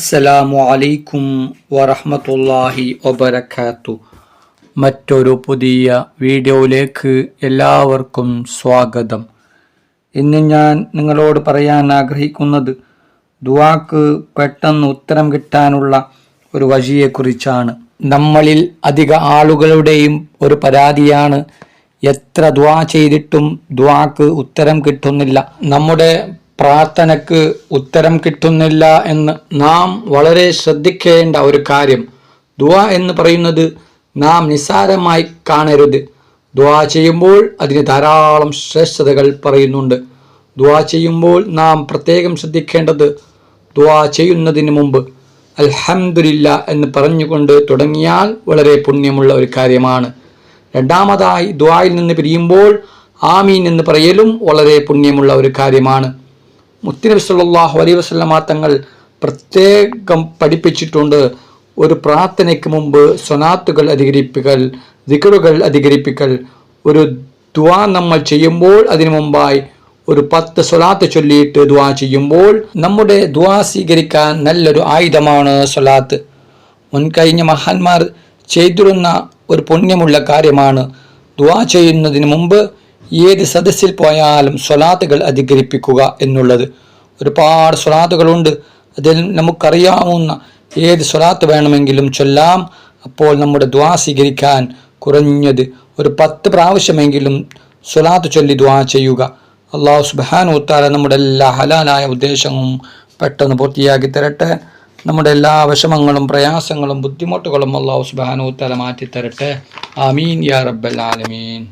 അസ്സലാമു അലൈക്കും വറഹമത്തല്ലാഹി വബർക്കാത്തു മറ്റൊരു പുതിയ വീഡിയോയിലേക്ക് എല്ലാവർക്കും സ്വാഗതം. ഇന്ന് ഞാൻ നിങ്ങളോട് പറയാൻ ആഗ്രഹിക്കുന്നത് ദുവാക്ക് പെട്ടെന്ന് ഉത്തരം കിട്ടാനുള്ള ഒരു വഴിയെക്കുറിച്ചാണ്. നമ്മളിൽ അധിക ആളുകളുടെയും ഒരു പരാതിയാണ് എത്ര ദ്വാ ചെയ്തിട്ടും ദ്വാക്ക് ഉത്തരം കിട്ടുന്നില്ല. നമ്മുടെ പ്രാർത്ഥനയ്ക്ക് ഉത്തരം കിട്ടുന്നില്ല എന്ന് നാം വളരെ ശ്രദ്ധിക്കേണ്ട ഒരു കാര്യം. ദുആ എന്ന് പറയുന്നത് നാം നിസ്സാരമായി കാണരുത്. ദുആ ചെയ്യുമ്പോൾ അതിന് ധാരാളം ശ്രേഷ്ഠതകൾ പറയുന്നുണ്ട്. ദുആ ചെയ്യുമ്പോൾ നാം പ്രത്യേകം ശ്രദ്ധിക്കേണ്ടത് ദുആ ചെയ്യുന്നതിന് മുമ്പ് അൽഹംദുലില്ല എന്ന് പറഞ്ഞുകൊണ്ട് തുടങ്ങിയാൽ വളരെ പുണ്യമുള്ള ഒരു കാര്യമാണ്. രണ്ടാമതായി ദ്വായിൽ നിന്ന് പിരിയുമ്പോൾ ആമീൻ എന്ന് പറയലും വളരെ പുണ്യമുള്ള ഒരു കാര്യമാണ്. മുത്തിനബി സല്ലാഹു അലൈ വസ്ലമ തങ്ങൾ പ്രത്യേകം പഠിപ്പിച്ചിട്ടുണ്ട് ഒരു പ്രാർത്ഥനയ്ക്ക് മുമ്പ് സ്വനാത്തുകൾ അധികരിപ്പിക്കൽ ദിക്കറുകൾ അധികരിപ്പിക്കൽ. ഒരു ദ്വാ നമ്മൾ ചെയ്യുമ്പോൾ അതിനു മുമ്പായി ഒരു പത്ത് സ്വലാത്ത് ചൊല്ലിയിട്ട് ദ്വാ ചെയ്യുമ്പോൾ നമ്മുടെ ദ്വാ സ്വീകരിക്കാൻ നല്ലൊരു ആയുധമാണ് സ്വലാത്ത്. മുൻകഴിഞ്ഞ മഹാന്മാർ ചെയ്തിരുന്ന ഒരു പുണ്യമുള്ള കാര്യമാണ് ദ്വാ ചെയ്യുന്നതിന് മുമ്പ് ഏത് സദസ്സിൽ പോയാലും സ്വലാത്തുകൾ അധികരിപ്പിക്കുക എന്നുള്ളത്. ഒരുപാട് സ്വലാത്തുകളുണ്ട്. അതിൽ നമുക്കറിയാവുന്ന ഏത് സ്വലാത്ത് വേണമെങ്കിലും ചൊല്ലാം. അപ്പോൾ നമ്മുടെ ദ്വാ സ്വീകരിക്കാൻ കുറഞ്ഞത് ഒരു പത്ത് പ്രാവശ്യമെങ്കിലും സ്വലാത്ത് ചൊല്ലി ദ്വാ ചെയ്യുക. അള്ളാഹു സുബാനുത്താല നമ്മുടെ എല്ലാ ഹലാലായ ഉദ്ദേശവും പെട്ടെന്ന് പൂർത്തിയാക്കി തരട്ടെ. നമ്മുടെ എല്ലാ വിഷമങ്ങളും പ്രയാസങ്ങളും ബുദ്ധിമുട്ടുകളും അള്ളാഹു സുബാനുത്താല മാറ്റി തരട്ടെ ആമീൻ യാ റബ്ബൽ ആലമീൻ.